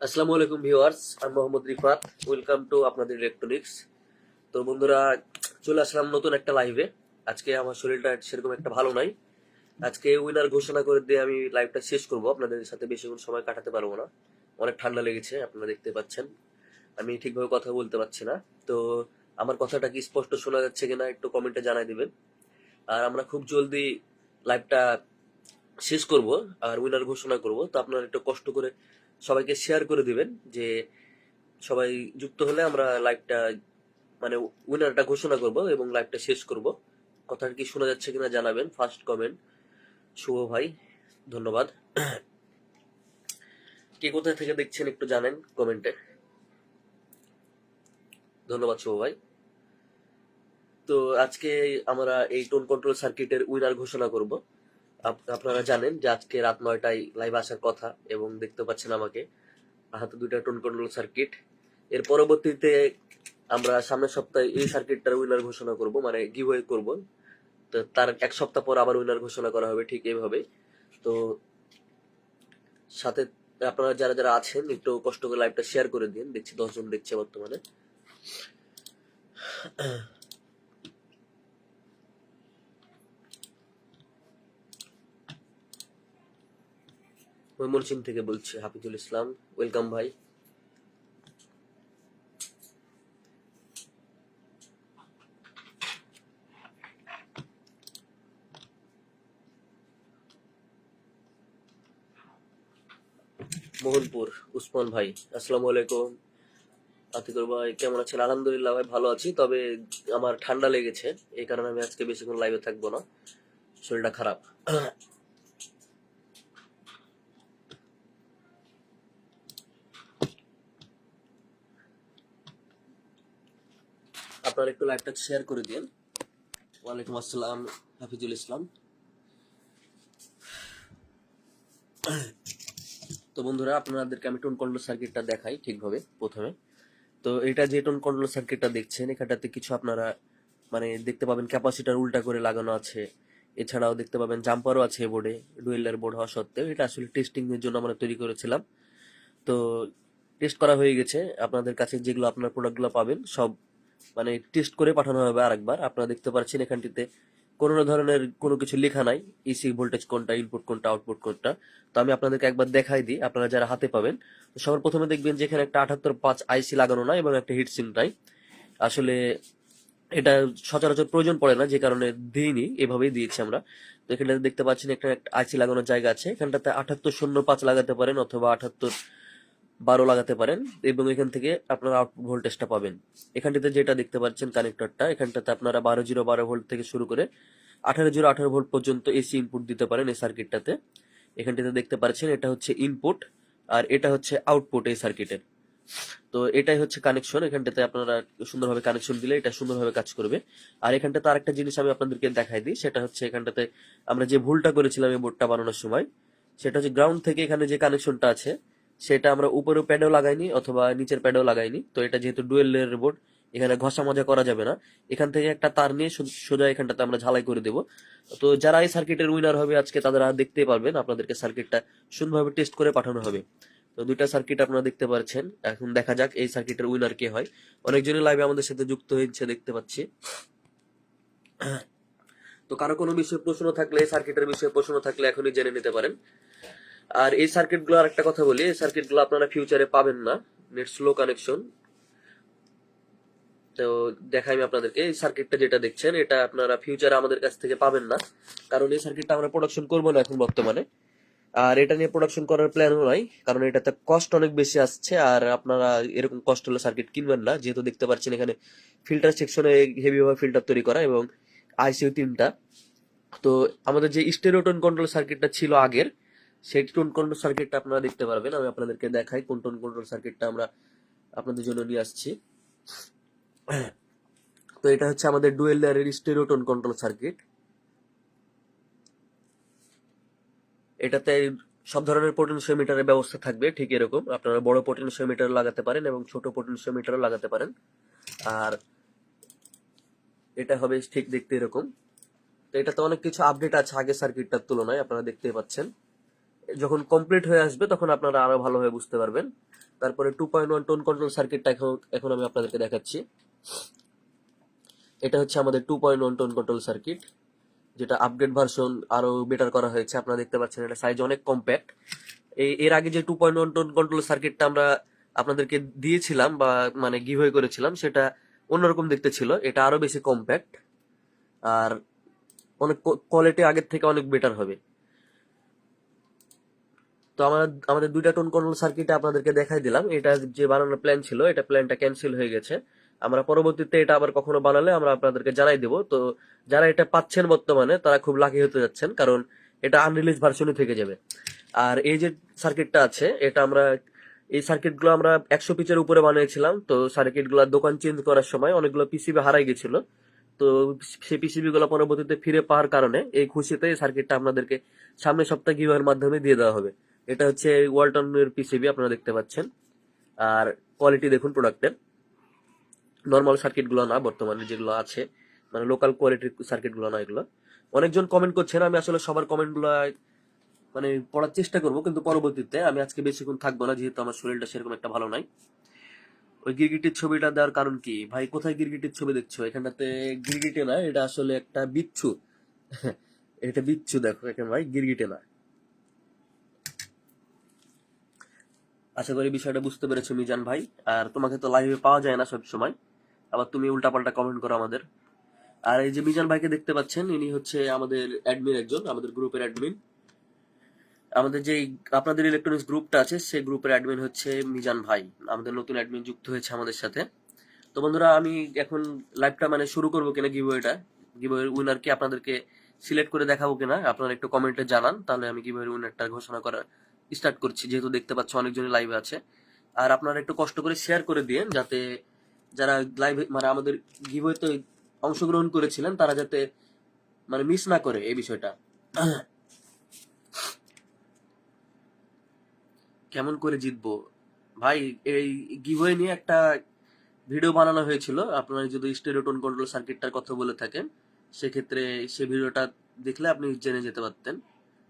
আসসালামু আলাইকুম ভিউয়ার্স আমি মোহাম্মদ রিফাত ওয়েলকাম টু আপনাদের ইলেকট্রনিক্স তো বন্ধুরা, চলে আসলাম নতুন একটা লাইভে আজকে আমার শরীরটা সেরকম একটা ভালো নাই। আজকে উইনার ঘোষণা করে দিয়ে আমি লাইভটা শেষ করব। আপনাদের সাথে বেশিক্ষণ সময় কাটাতে পারব না। অনেক ঠান্ডা লেগেছে, আপনারা দেখতে পাচ্ছেন। আমি ঠিকভাবে কথা বলতে পারছি না। তো আমার কথাটা কি স্পষ্ট শোনা যাচ্ছে কিনা একটু কমেন্টে জানাই দিবেন। আর আমরা খুব জলদি লাইভটা শেষ করব আর উইনার ঘোষণা করব। তো আপনারা একটু কষ্ট করে সবাইকে শেয়ার করে দিবেন যে সবাই যুক্ত হলে আমরা লাইভটা মানে উইনারটা ঘোষণা করব এবং লাইভটা শেষ করব। কথাটা কি শোনা যাচ্ছে কিনা জানাবেন ফার্স্ট কমেন্ট শুভ ভাই, ধন্যবাদ। কে কোথায় থেকে দেখছেন একটু জানেন কমেন্টে ধন্যবাদ শুভ ভাই। তো আজকে আমরা এই টোন কন্ট্রোল সার্কিটের উইনার ঘোষণা করব। আপনারা জানেন যে আজকে রাত নয়টায় লাইভ আসার কথা এবং দেখতে পাচ্ছেন আমাকে। হাতে দুইটা টোন কন্ট্রোল সার্কিট এর পরবর্তীতে আমরা সামনের সপ্তাহে এই সার্কিটটার উইনার ঘোষণা করব মানে গিভওয়ে করব। তো তার এক সপ্তাহ পর আবার উইনার ঘোষণা করা হবে ঠিক এইভাবে। তো সাথে আপনারা যারা যারা আছেন, একটু কষ্ট করে লাইভটা শেয়ার করে দিন। দেখছি দশজন দেখছে বর্তমানে। ময়মনসিং থেকে বলছি, হাফিজুল ইসলাম। ওয়েলকাম ভাই। মোহনপুর, উসমান ভাই, আসসালামু আলাইকুম। আতিকুর ভাই, কেমন আছেন? আলহামদুলিল্লাহ ভাই, ভালো আছি, তবে আমার ঠান্ডা লেগেছে, এই কারণে আমি আজকে বেশিক্ষণ লাইভে থাকব না। শরীরটা খারাপ। আপনারা একটু লাইভটা শেয়ার করে দিন। ওয়ালাইকুম আসসালাম, হাফিজুল ইসলাম। তো বন্ধুরা, আপনাদেরকে আমি টোন কন্ট্রোল সার্কিটটা দেখাই ঠিকভাবে প্রথমে। তো এটা যে টোন কন্ট্রোল সার্কিটটা দেখছেন, এখানটাতে কিছু আপনারা মানে দেখতে পাবেন ক্যাপাসিটার উল্টা করে লাগানো আছে। এছাড়াও দেখতে পাবেন জাম্পারও আছে বোর্ডে ডুয়েলার বোর্ড হওয়া সত্ত্বেও। এটা আসলে টেস্টিং এর জন্য আমরা তৈরি করেছিলাম। তো টেস্ট করা হয়ে গেছে। আপনাদের কাছে যেগুলো আপনার প্রোডাক্টগুলো পাবেন, সব মানে টেস্ট করে পাঠানো হবে আরেকবার। আপনারা দেখতে পাচ্ছেন এখানটিতে কোনো ধরনের কোনো কিছু লেখা নাই ইসি ভোল্টেজ কোনটা ইনপুট কোনটা আউটপুট কোনটা। তো আমি আপনাদেরকে একবার দেখাই দিই, আপনারা যারা হাতে পাবেন। তো সবার প্রথমে দেখবেন যে এখানে একটা আঠাত্তর পাঁচ আইসি লাগানো নাই এবং একটা হিট সিম নাই। আসলে এটা সচরাচর প্রয়োজন পড়ে না, যে কারণে দিইনি, এভাবেই দিয়েছি আমরা। তো এখানে দেখতে পাচ্ছেন একটা আইসি লাগানোর জায়গা আছে। এখানটাতে আঠাত্তর শূন্য পাঁচ লাগাতে পারেন অথবা আঠাত্তর বারো লাগাতে পারেন এবং এখান থেকে আপনারা আউটপুট ভোল্টেজটা পাবেন। এখানটাতে যেটা দেখতে পাচ্ছেন কানেক্টরটা এখানটাতে আপনারা বারো জিরো বারো ভোল্ট থেকে শুরু করে আঠারো জিরো আঠারো ভোল্ট পর্যন্ত এসি ইনপুট দিতে পারেন এই সার্কিটটাতে এখানটাতে দেখতে পাচ্ছেন এটা হচ্ছে ইনপুট আর এটা হচ্ছে আউটপুট এই সার্কিটের তো এটাই হচ্ছে কানেকশন এখানটাতে আপনারা সুন্দরভাবে কানেকশন দিলে এটা সুন্দরভাবে কাজ করবে। আর এখানটাতে আরেকটা জিনিস আমি আপনাদেরকে দেখাই দিই, সেটা হচ্ছে এখানটাতে আমরা যে ভুলটা করেছিলাম এই বোর্ডটা বানানোর সময়, সেটা হচ্ছে গ্রাউন্ড থেকে এখানে যে কানেকশনটা আছে সেটা আমরা উপরেও প্যাডেও লাগাইনি অথবা নিচের প্যাডেও লাগাইনি। তো এটা যেহেতু ডুয়েল লেয়ারের বোর্ড, এখানে ঘষা মজা করা যাবে না। এখান থেকে একটা তার নিয়ে সোজা এখানটাতে আমরা ঝালাই করে দেব। তো যারা এই সার্কিটের উইনার হবে আজকে তারা দেখতেই পারবেন, আপনাদেরকে সার্কিটটা সুন্দরভাবে টেস্ট করে পাঠানো হবে। তো দুইটা সার্কিট আপনারা দেখতে পাচ্ছেন। এখন দেখা যাক এই সার্কিটের উইনার কে হয়। অনেকজনই লাইভে আমাদের সাথে যুক্ত হয়েছে, দেখতে পাচ্ছি। তো কারও কোনো বিষয়ে প্রশ্ন থাকলে সার্কিটের বিষয়ে প্রশ্ন থাকলে এখনই জেনে নিতে পারেন। আর এই সার্কিটগুলো আর একটা কথা বলি, এই সার্কিটগুলো আপনারা ফিউচারে পাবেন না। নেট স্লো কানেকশন তো দেখাই আমি আপনাদেরকে, এই সার্কিটটা যেটা দেখছেন, এটা আপনারা ফিউচারে আমাদের কাছ থেকে পাবেন না। কারণ এই সার্কিটটা আমরা প্রোডাকশন করব না এখন বর্তমানে। আর এটা নিয়ে প্রোডাকশন করার প্ল্যানও নাই, কারণ এটাতে কস্ট অনেক বেশি আসছে, আর আপনারা এরকম কষ্ট হলে সার্কিট কিনবেন না। যেহেতু দেখতে পাচ্ছেন এখানে ফিল্টার সেকশনে হেভি ভাবে ফিল্টার তৈরি করা এবং আইসিইউ তিনটা। তো আমাদের যে স্টেরিওটোন কন্ট্রোল সার্কিটটা ছিল আগের সেই টোন কন্ট্রোল সার্কিটটা আপনারা দেখতে পারবেন। আমি আপনাদেরকে দেখাই কোন টোন কন্ট্রোল সার্কিটটা আমরা আপনাদের জন্য নিয়ে আসছি। তো এটা হচ্ছে আমাদের ডুয়েল লেয়ারের স্টেরিও টোন কন্ট্রোল সার্কিট এটাতে সব ধরনের পোটেনশিওমিটারের ব্যবস্থা থাকবে, ঠিক এরকম। আপনারা বড় পোটেনশিওমিটার লাগাতে পারেন এবং ছোট পোটেনশিওমিটারও লাগাতে পারেন। আর এটা হবে ঠিক দেখতে এরকম। তো এটাতে অনেক কিছু আপডেট আছে আগের সার্কিটটার তুলনায়, আপনারা দেখতেই পাচ্ছেন। যখন কমপ্লিট হয়ে আসবে, তখন আপনারা আরও ভালোভাবে বুঝতে পারবেন। তারপরে two point one tone control সার্কিটটা এখন এখন আমি আপনাদেরকে দেখাচ্ছি। এটা হচ্ছে আমাদের two point one tone control circuit যেটা আপডেট ভার্সন আরও বেটার করা হয়েছে। আপনারা দেখতে পাচ্ছেন এটা সাইজ অনেক কম্প্যাক্ট এই এর আগে যে two point one tone control সার্কিটটা আমরা আপনাদেরকে দিয়েছিলাম বা মানে গিভওয়ে করেছিলাম, সেটা অন্যরকম দেখতে ছিল। এটা আরও বেশি কম্প্যাক্ট আর অনেক কোয়ালিটি আগের থেকে অনেক বেটার হবে। তো আমরা আমাদের দুইটা টোন কন্ট্রোল সার্কিট আপনাদেরকে দেখাই দিলাম। এটা যে বানানোর প্ল্যান ছিল, এটা প্ল্যানটা ক্যান্সেল হয়ে গেছে। আমরা পরবর্তীতে এটা আবার কখনো বানালে আমরা আপনাদেরকে জানাই দেব। তো যারা এটা পাচ্ছেন বর্তমানে, তারা খুব লাকি হতে যাচ্ছেন, কারণ এটা আনরিলিজ ভার্সনই থেকে যাবে। আর এই যে সার্কিটটা আছে, এটা আমরা, এই সার্কিটগুলো আমরা একশো পিচের উপরে বানিয়েছিলাম। তো সার্কিটগুলো দোকান চেঞ্জ করার সময় অনেকগুলো পিসিবি হারাই গেছিল। তো সেই পিসিবি গুলো পরবর্তীতে ফিরে পাওয়ার কারণে এই খুশিতে এই সার্কিটটা আপনাদেরকে সামনের সপ্তাহে গিভের মাধ্যমে দিয়ে দেওয়া হবে। এটা হচ্ছে ওয়ালটনের পিসিবি আপনারা দেখতে পাচ্ছেন। আর কোয়ালিটি দেখুন প্রোডাক্টের নর্মাল সার্কিটগুলো না, বর্তমানে যেগুলো আছে মানে লোকাল কোয়ালিটির সার্কিটগুলো না এগুলো। অনেকজন কমেন্ট করছেন, আমি আসলে সবার কমেন্টগুলো মানে পড়ার চেষ্টা করব, কিন্তু পরবর্তীতে আমি আজকে বেশিক্ষণ থাকব না, যেহেতু আমার শরীরটা সেরকম একটা ভালো নাই। ওই গিরগিটির ছবিটা দেওয়ার কারণ কি? ভাই, কোথায় গিরগিটির ছবি দেখছ? এখানটাতে গিরগিটি না, এটা আসলে একটা বিচ্ছু। এটা বিচ্ছু দেখো এখানে ভাই গিরগিটি না। আশা করি বিষয়টা বুঝতে পেরেছ, মিজান ভাই। আর তোমাকে তো লাইভে পাওয়া যায় না সব সময় আবার তুমি উল্টাপাল্টা কমেন্ট করো আমাদের। আর এই যে মিজান ভাইকে দেখতে পাচ্ছেন, ইনি হচ্ছে আমাদের অ্যাডমিন একজন, আমাদের গ্রুপের অ্যাডমিন আমাদের যে আপনাদের ইলেকট্রনিক্স গ্রুপটা আছে, সেই গ্রুপের অ্যাডমিন হচ্ছে মিজান ভাই। আমাদের নতুন অ্যাডমিন যুক্ত হয়েছে আমাদের সাথে। তো বন্ধুরা, আমি এখন লাইভটা মানে শুরু করব কিনা গিভওয়েটা গিভওয়ের উইনারকে আপনাদেরকে সিলেক্ট করে দেখাবো কিনা, আপনারা একটু কমেন্টে জানান, তাহলে আমি গিভওয়ের উইনারটা ঘোষণা করা স্টার্ট করছি, যেহেতু দেখতে পাচ্ছ অনেকজনই লাইভে আছে। আর আপনারা একটু কষ্ট করে শেয়ার করে দিন যাতে যারা লাইভে মানে আমাদের গিভওয়েতে অংশগ্রহণ করেছিলেন, তারা যাতে মানে মিস না করে এই বিষয়টা। কেমন করে জিতবো? ভাই, এই গিভওয়ে নিয়ে একটা ভিডিও বানানো হয়েছিল। আপনারা যদি স্টেরোটোন কন্ট্রোল সার্কিটটার কথা বলে থাকেন, সেক্ষেত্রে সে ভিডিওটা দেখলে আপনি জেনে যেতে পারতেন।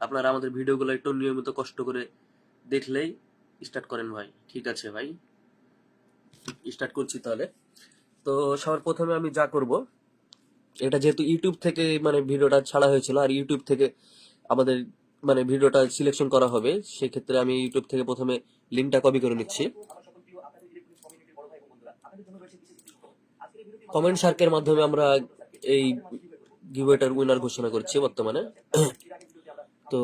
আপনারা আমাদের ভিডিওগুলো একটু নিয়মিত কষ্ট করে দেখলেই স্টার্ট করেন ভাই। ঠিক আছে ভাই? স্টার্ট করছি তাহলে। তো সবার প্রথমে আমি যা করব, এটা যেহেতু ইউটিউব থেকে মানে ভিডিওটা ছাড়া হয়েছিল, আর ইউটিউব থেকে আমাদের মানে ভিডিওটা সিলেকশন করা হবে, সেক্ষেত্রে আমি ইউটিউব থেকে প্রথমে লিঙ্কটা কপি করে নিচ্ছি। কমেন্ট সার্কের মাধ্যমে আমরা এই গিভওয়েটার উইনার ঘোষণা করছি বর্তমানে। তো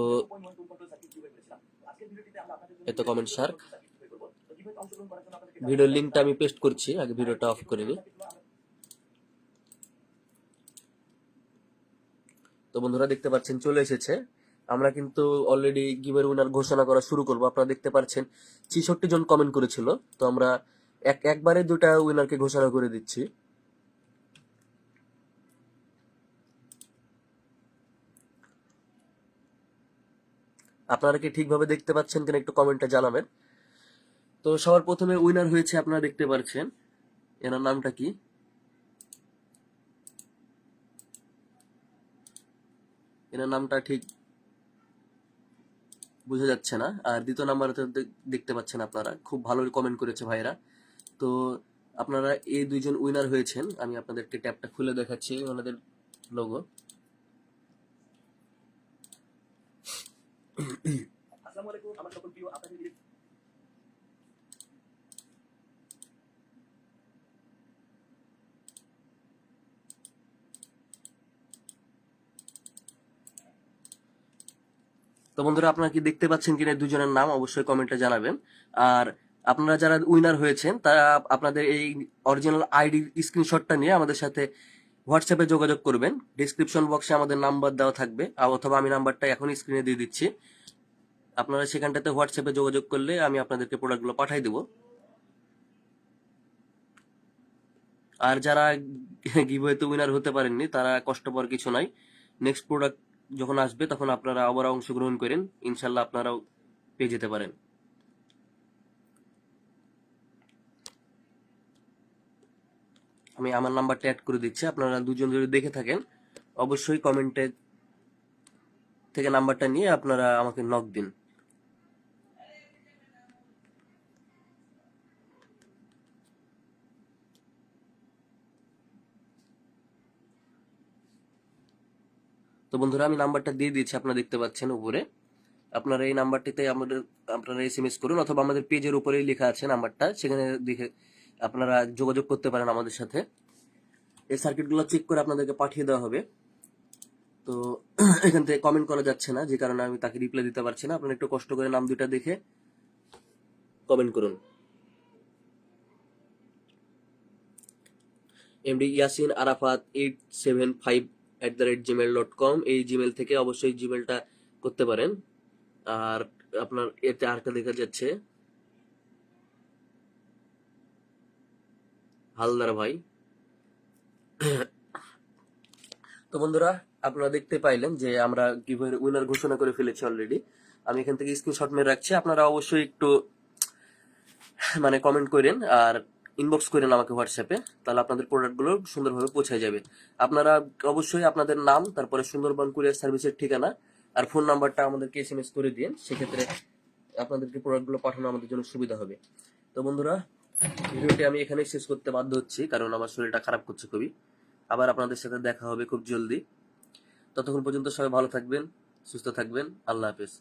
এত কমেন্ট শার্ক ভিডিওর লিঙ্কটা আমি পেস্ট করছি, আগে ভিডিওটা অফ করে নিই তো বন্ধুরা দেখতে পাচ্ছেন, চলে এসেছে। আমরা কিন্তু অলরেডি গিভের উইনার ঘোষণা করা শুরু করব। আপনারা দেখতে পাচ্ছেন, ছিষট্টি জন কমেন্ট করেছিল। তো আমরা এক একবারে দুটা উইনারকে ঘোষণা করে দিচ্ছি। আপনারা কি ঠিকভাবে দেখতে পাচ্ছেন কিনা একটু কমেন্টে জানাবেন। তো সবার প্রথমে উইনার হয়েছে আপনারা দেখতে পাচ্ছেন এনার নামটা কি? এনার নামটা ঠিক বোঝা যাচ্ছে না। আর দ্বিতীয় নাম্বারে দেখতে পাচ্ছেন আপনারা। খুব ভালো কমেন্ট করেছে ভাইরা। তো আপনারা এই দুইজন উইনার হয়েছেন। আমি আপনাদেরকে ট্যাবটা খুলে দেখাচ্ছি ওনাদের লোগো আসসালামু আলাইকুম, আমার সকল প্রিয় আপনাদের তো বন্ধুরা, আপনারা কি দেখতে পাচ্ছেন কিনা দুজনের নাম অবশ্যই কমেন্টে জানাবেন। আর আপনারা যারা উইনার হয়েছেন, তারা আপনাদের এই অরিজিনাল আইডি স্ক্রিনশটটা নিয়ে আমাদের সাথে হোয়াটসঅ্যাপে যোগাযোগ করবেন। ডিসক্রিপশন বক্সে আমাদের নাম্বার দেওয়া থাকবে অথবা আমি নাম্বারটা এখন স্ক্রিনে দিয়ে দিচ্ছি। আপনারা সেখানটাতে হোয়াটসঅ্যাপে যোগাযোগ করলে আমি আপনাদেরকে প্রোডাক্টগুলো পাঠাই দেবো। আর যারা গিভওয়েতে উইনার হতে পারেননি, তারা কষ্ট কিছু নাই। নেক্সট প্রোডাক্ট যখন আসবে, তখন আপনারা আবার অংশগ্রহণ করেন। ইনশাল্লাহ আপনারাও পেয়ে যেতে পারেন। আমি আমার নাম্বারটা অ্যাড করে দিচ্ছি। আপনারা দুজন যদি দেখে থাকেন, অবশ্যই কমেন্টে থেকে নাম্বারটা নিয়ে আপনারা আমাকে নক দিন। তো বন্ধুরা, আমি নাম্বারটা দিয়ে দিয়েছি, আপনারা দেখতে পাচ্ছেন উপরে। আপনারা এই নাম্বারটিতে আমাদের, আপনারা এস এম এস করুন অথবা আমাদের পেজের উপরেই লেখা আছে নাম্বারটা, সেখানে দেখে আপনারা যোগাযোগ করতে পারেন আমাদের সাথে। এই সার্কিটগুলো চেক করে আপনাদেরকে পাঠিয়ে দেওয়া হবে। তো এখান থেকে কমেন্ট করা যাচ্ছে না, যে কারণে আমি তাকে রিপ্লাই দিতে পারছি না। আপনারা একটু কষ্ট করে নাম দুইটা দেখে কমেন্ট করুন। MD Yasin Arafat eight seven five at the rate Gmail dot com এই জিমেল থেকে অবশ্যই জিমেলটা করতে পারেন। আর আপনার এতে আরেকটা দেখা যাচ্ছে। হালদার ভাই। তো বন্ধুরা, আপনারা দেখতে পাইলেন যে আমরা গিভের উইনার ঘোষণা করে ফেলেছি অলরেডি আমি এখান থেকে স্ক্রিনশট মেরে রাখছি। আপনারা অবশ্যই একটু মানে কমেন্ট করেন। আর ইনবক্স করেন আমাকে হোয়াটসঅ্যাপে তাহলে আপনাদের প্রোডাক্টগুলো সুন্দরভাবে পৌঁছে যাবে। আপনারা অবশ্যই আপনাদের নাম, তারপরে সুন্দরবন কুরিয়ার সার্ভিসের ঠিকানা আর ফোন নাম্বারটা আমাদেরকে এস এম এস করে দিন, সেক্ষেত্রে আপনাদেরকে প্রোডাক্টগুলো পাঠানো আমাদের জন্য সুবিধা হবে। তো বন্ধুরা, ভিডিওটি আমি এখানেই শেষ করতে বাধ্য হচ্ছি, কারণ আমার শরীরটা খারাপ করছে খুবই। আবার আপনাদের সাথে দেখা হবে খুব জলদি। ততক্ষণ পর্যন্ত সবাই ভালো থাকবেন, সুস্থ থাকবেন, আল্লাহ হাফেজ।